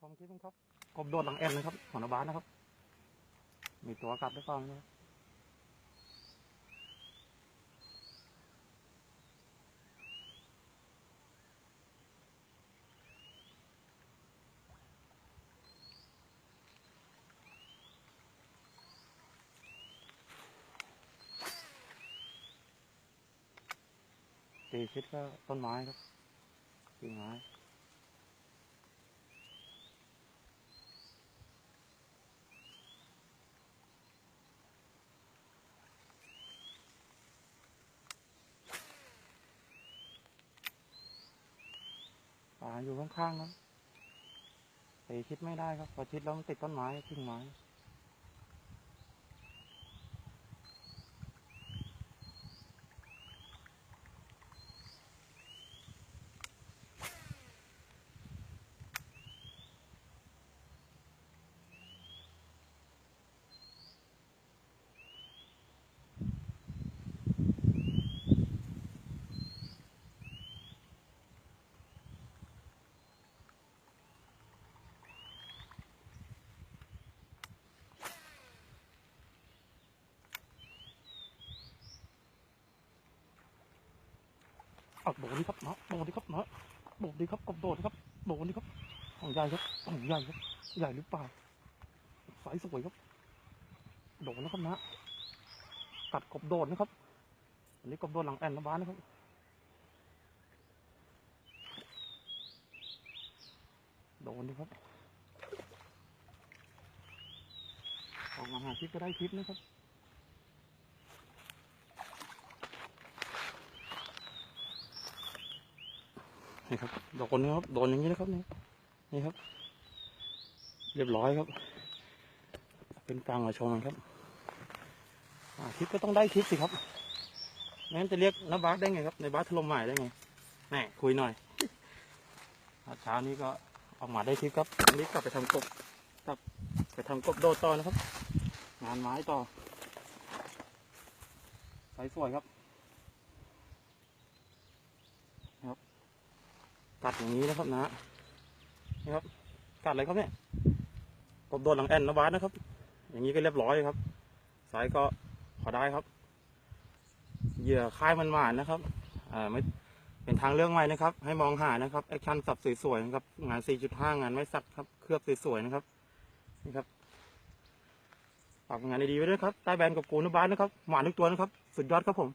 ชมคลิปกันครับกบโดดหลังแอนนะครับ ของนบาสนะครับ มีตัวกลับได้ฟังนะครับตีชิดก็ต้นไม้ครับกิ่งไม้ อยู่ข้างๆครับตีชิดไม่ได้ครับพอคิดแล้วมันติดต้นไม้ทิ้งไม้ โดดดิครับเนาะโดดดิครับเนาะโดดดิครับกบโดดดิครับโดดดิครับของใหญ่ครับของใหญ่ครับใหญ่หรือเปล่าสายสวยครับ โดดนะครับนะกัดกบโดดนะครับอันนี้กบโดดหลังแอนนะบ้านนะครับโดนดิครับออกมาหาคลิปก็ได้คลิปนะครับ นี่ครับโดนนะครับโดนอย่างนี้นะครับนี่นี่ครับ เรียบร้อยครับ เป็นกลางมาชมครับคลิปก็ต้องได้คลิปสิครับไม่งั้นจะเรียกน้าบาสได้ไงครับ ในบาสถล่มใหม่ได้ไงแหน่คุยหน่อยเช้านี้ก็ออกมาได้คลิปครับวันนี้กลับไปทำกบกลับไปทำกบโดดต่อนะครับ งานไม้ต่อสายสวยครับ กัดอย่างนี้นะครับนะนี่ครับ กัดอะไรครับเนี่ยกบโดนหลังแอนนะบาสนะครับ อย่างนี้ก็เรียบร้อยครับ สายก็พอได้ครับ เหยื่อค่ายมันหมานนะครับอ่าไม่เป็นทางเรื่องใหม่นะครับ ให้มองหานะครับแอคชั่นสับสวยๆนะครับ งาน 4.5 งานไม่สักครับ เคลือบสวยๆนะครับ นี่ครับฝากงานดีๆไว้ด้วยครับ ใต้แบรนด์กับกูนะบาสนะครับหวานทุกตัวนะครับ สุดยอดครับผม